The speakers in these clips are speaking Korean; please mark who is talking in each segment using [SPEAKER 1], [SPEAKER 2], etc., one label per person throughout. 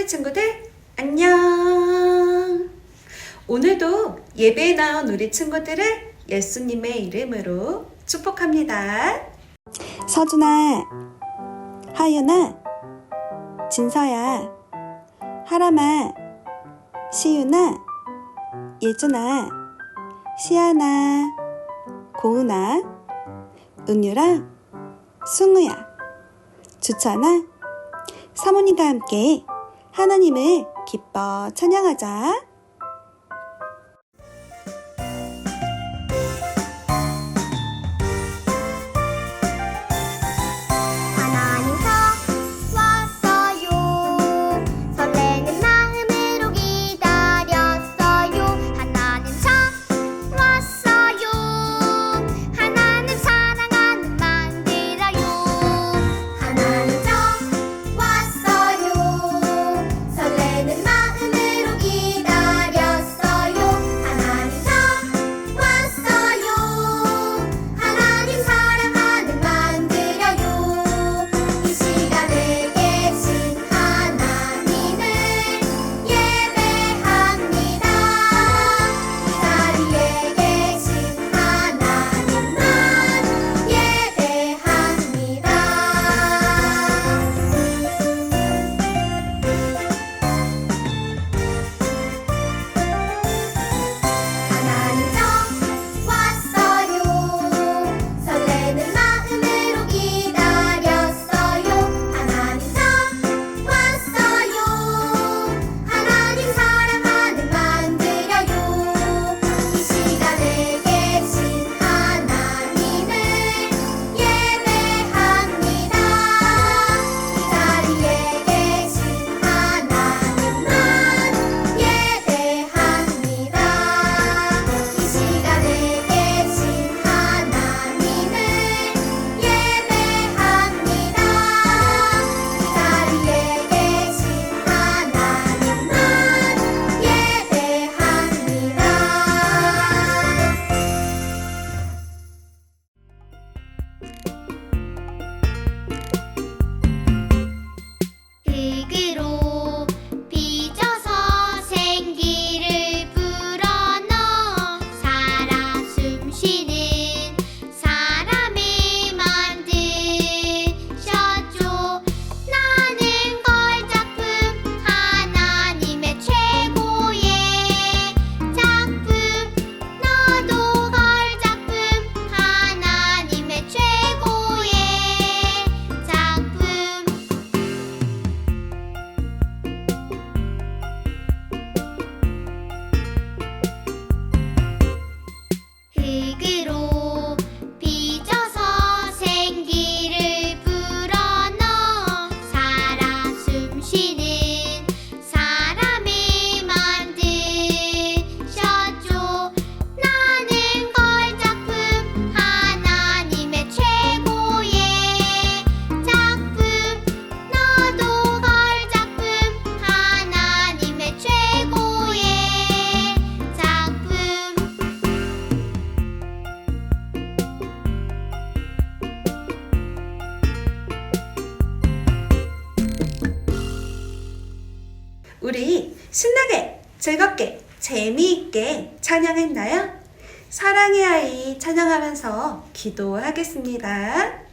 [SPEAKER 1] 사랑하는 친구들, 안녕! 오늘도 예배에 나온 우리 친구들을 예수님의 이름으로 축복합니다.
[SPEAKER 2] 서준아, 하윤아, 진서야, 하람아, 시윤아, 예준아, 시아나, 고은아, 은유라, 승우야, 주찬아, 사모님과 함께 하나님을 기뻐 찬양하자.
[SPEAKER 3] 가까이
[SPEAKER 1] 찬양하면서 기도하겠습니다.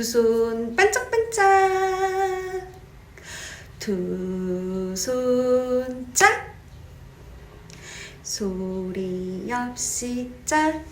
[SPEAKER 1] 두 손 반짝반짝. 두 손 짝. 소리 없이 짝.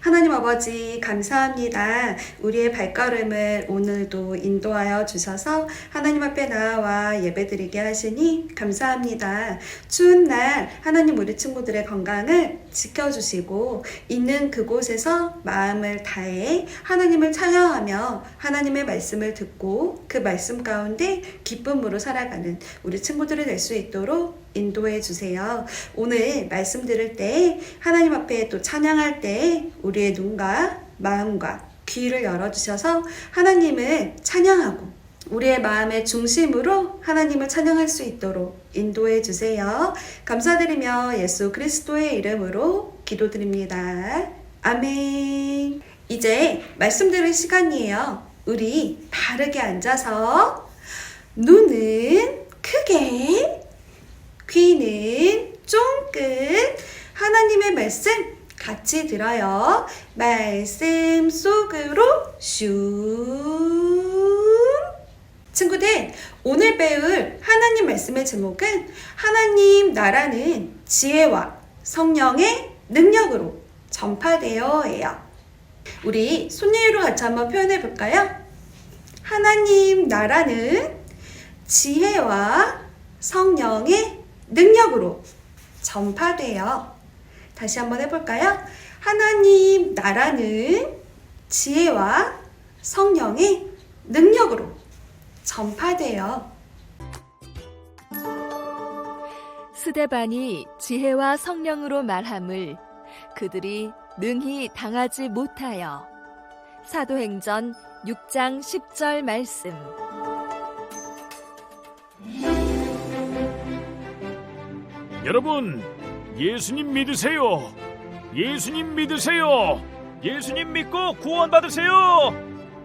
[SPEAKER 1] 하나님 아버지 감사합니다. 우리의 발걸음을 오늘도 인도하여 주셔서 하나님 앞에 나와 예배드리게 하시니 감사합니다. 추운 날 하나님 우리 친구들의 건강을 지켜주시고 있는 그곳에서 마음을 다해 하나님을 찬양하며 하나님의 말씀을 듣고 그 말씀 가운데 기쁨으로 살아가는 우리 친구들이 될수 있도록 인도해 주세요. 오늘 말씀 들을 때 하나님 앞에 또 찬양할 때 우리의 눈과 마음과 귀를 열어 주셔서 하나님을 찬양하고 우리의 마음의 중심으로 하나님을 찬양할 수 있도록 인도해 주세요. 감사드리며 예수 그리스도의 이름으로 기도드립니다. 아멘. 이제 말씀 들을 시간이에요. 우리 바르게 앉아서 눈은 크게 귀는 쫑긋 하나님의 말씀 같이 들어요. 말씀 속으로 슝. 친구들, 오늘 배울 하나님 말씀의 제목은 하나님 나라는 지혜와 성령의 능력으로 전파되어예요. 우리 손예유로 같이 한번 표현해 볼까요? 하나님 나라는 지혜와 성령의 능력으로 전파돼요. 다시 한번 해볼까요? 하나님 나라는 지혜와 성령의 능력으로 전파돼요.
[SPEAKER 4] 스데반이 지혜와 성령으로 말함을 그들이 능히 당하지 못하여 사도행전 6장 10절 말씀
[SPEAKER 5] 여러분, 예수님 믿으세요. 예수님 믿으세요. 예수님 믿고 구원 받으세요.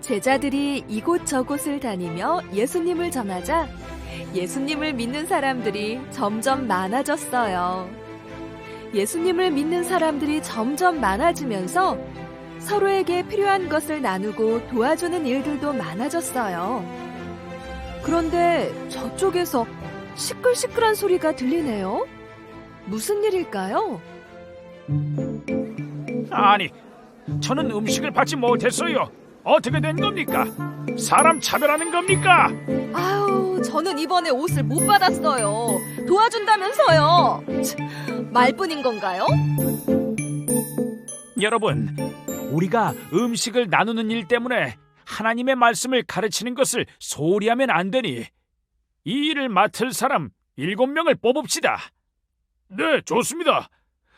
[SPEAKER 4] 제자들이 이곳저곳을 다니며 예수님을 전하자 예수님을 믿는 사람들이 점점 많아졌어요. 예수님을 믿는 사람들이 점점 많아지면서 서로에게 필요한 것을 나누고 도와주는 일들도 많아졌어요. 그런데 저쪽에서 시끌시끌한 소리가 들리네요. 무슨 일일까요?
[SPEAKER 5] 아니, 저는 음식을 받지 못했어요. 어떻게 된 겁니까? 사람 차별하는 겁니까?
[SPEAKER 4] 아유, 저는 이번에 옷을 못 받았어요. 도와준다면서요. 참, 말뿐인 건가요?
[SPEAKER 5] 여러분, 우리가 음식을 나누는 일 때문에 하나님의 말씀을 가르치는 것을 소홀히 하면 안 되니 이 일을 맡을 사람 일곱 명을 뽑읍시다. 네, 좋습니다.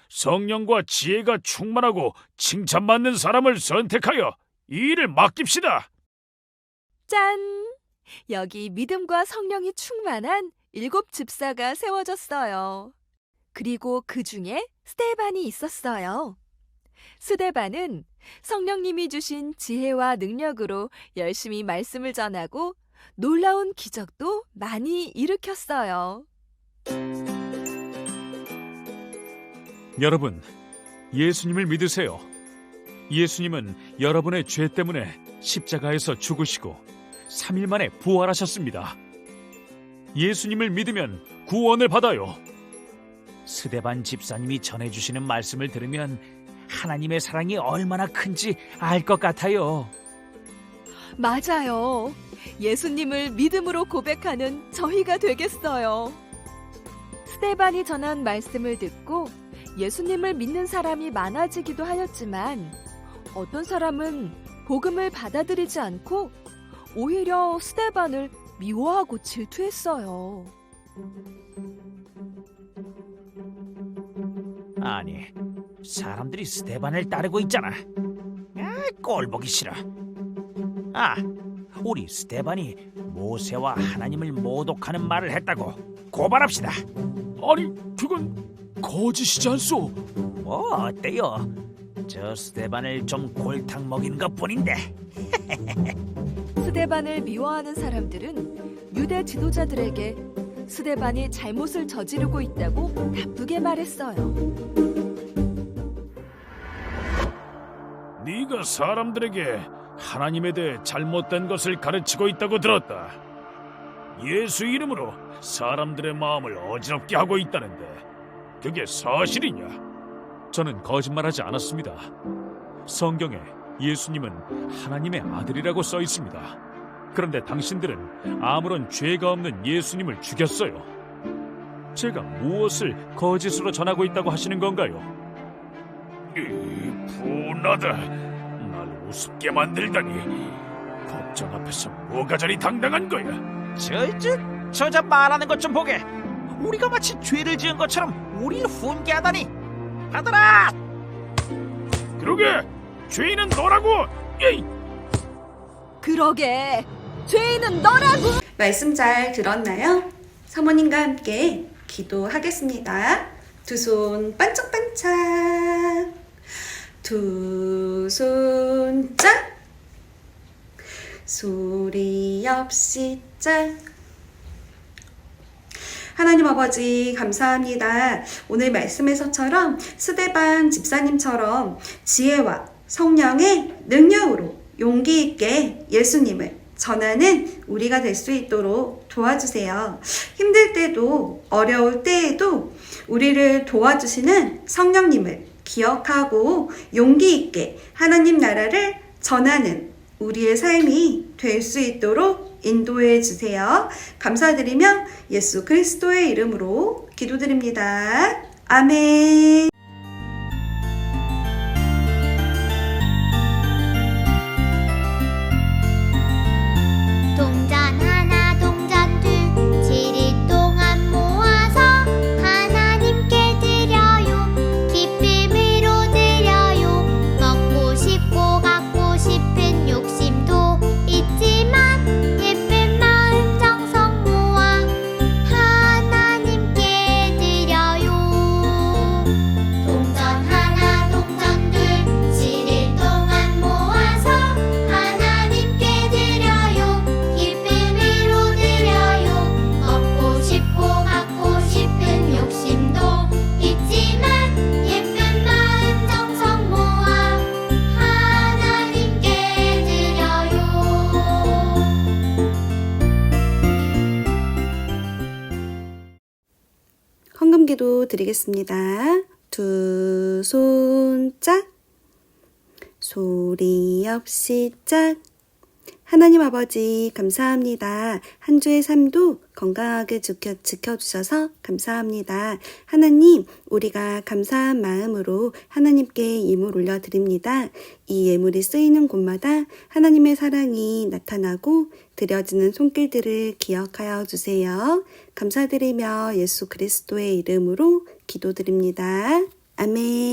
[SPEAKER 5] 성령과 지혜가 충만하고 칭찬받는 사람을 선택하여 이 일을 맡깁시다.
[SPEAKER 4] 짠! 여기 믿음과 성령이 충만한 일곱 집사가 세워졌어요. 그리고 그 중에 스테반이 있었어요. 스데반은 성령님이 주신 지혜와 능력으로 열심히 말씀을 전하고 놀라운 기적도 많이 일으켰어요.
[SPEAKER 5] 여러분, 예수님을 믿으세요. 예수님은 여러분의 죄 때문에 십자가에서 죽으시고 3일 만에 부활하셨습니다. 예수님을 믿으면 구원을 받아요. 스데반 집사님이 전해주시는 말씀을 들으면 하나님의 사랑이 얼마나 큰지 알 것 같아요.
[SPEAKER 4] 맞아요. 예수님을 믿음으로 고백하는 저희가 되겠어요. 스테반이 전한 말씀을 듣고 예수님을 믿는 사람이 많아지기도 하였지만 어떤 사람은 복음을 받아들이지 않고 오히려 스테반을 미워하고 질투했어요.
[SPEAKER 5] 아니, 사람들이 스테반을 따르고 있잖아. 아, 꼴 보기 싫어. 아, 우리 스테반이 모세와 하나님을 모독하는 말을 했다고 고발합시다. 아니, 그건 거짓이지 않소? 뭐 어때요? 저 스테반을 좀 골탕 먹인 것뿐인데.
[SPEAKER 4] 스데반을 미워하는 사람들은 유대 지도자들에게 스데반이 잘못을 저지르고 있다고 나쁘게 말했어요.
[SPEAKER 5] 네가 사람들에게 하나님에 대해 잘못된 것을 가르치고 있다고 들었다. 예수 이름으로 사람들의 마음을 어지럽게 하고 있다는데 그게 사실이냐? 저는 거짓말하지 않았습니다. 성경에 예수님은 하나님의 아들이라고 써 있습니다. 그런데 당신들은 아무런 죄가 없는 예수님을 죽였어요. 제가 무엇을 거짓으로 전하고 있다고 하시는 건가요? 이 분하다. 날 우습게 만들다니. 법정 앞에서 뭐가 저리 당당한 거야?
[SPEAKER 6] 저저 저자 말하는 것 좀 보게. 우리가 마치 죄를 지은 것처럼 우리를 훈계하다니. 받아라.
[SPEAKER 5] 그러게 죄인은 너라고. 에이!
[SPEAKER 4] 그러게 죄인은 너라고.
[SPEAKER 2] 말씀 잘 들었나요? 사모님과 함께 기도하겠습니다. 두 손 반짝반짝. 두 손 짝. 소리 없이 짝. 하나님 아버지 감사합니다. 오늘 말씀에서처럼 스데반 집사님처럼 지혜와 성령의 능력으로 용기 있게 예수님을 전하는 우리가 될 수 있도록 도와주세요. 힘들 때도 어려울 때에도 우리를 도와주시는 성령님을 기억하고 용기 있게 하나님 나라를 전하는 우리의 삶이 될 수 있도록 인도해 주세요. 감사드리며 예수 그리스도의 이름으로 기도드립니다. 아멘.
[SPEAKER 1] 헌금기도 드리겠습니다. 두 손 짝, 소리 없이 짝. 하나님 아버지, 감사합니다. 한 주의 삶도 건강하게 지켜, 지켜 주셔서 감사합니다. 하나님, 우리가 감사한 마음으로 하나님께 예물 올려드립니다. 이 예물이 쓰이는 곳마다 하나님의 사랑이 나타나고 드려지는 손길들을 기억하여 주세요. 감사드리며 예수 그리스도의 이름으로 기도드립니다. 아멘.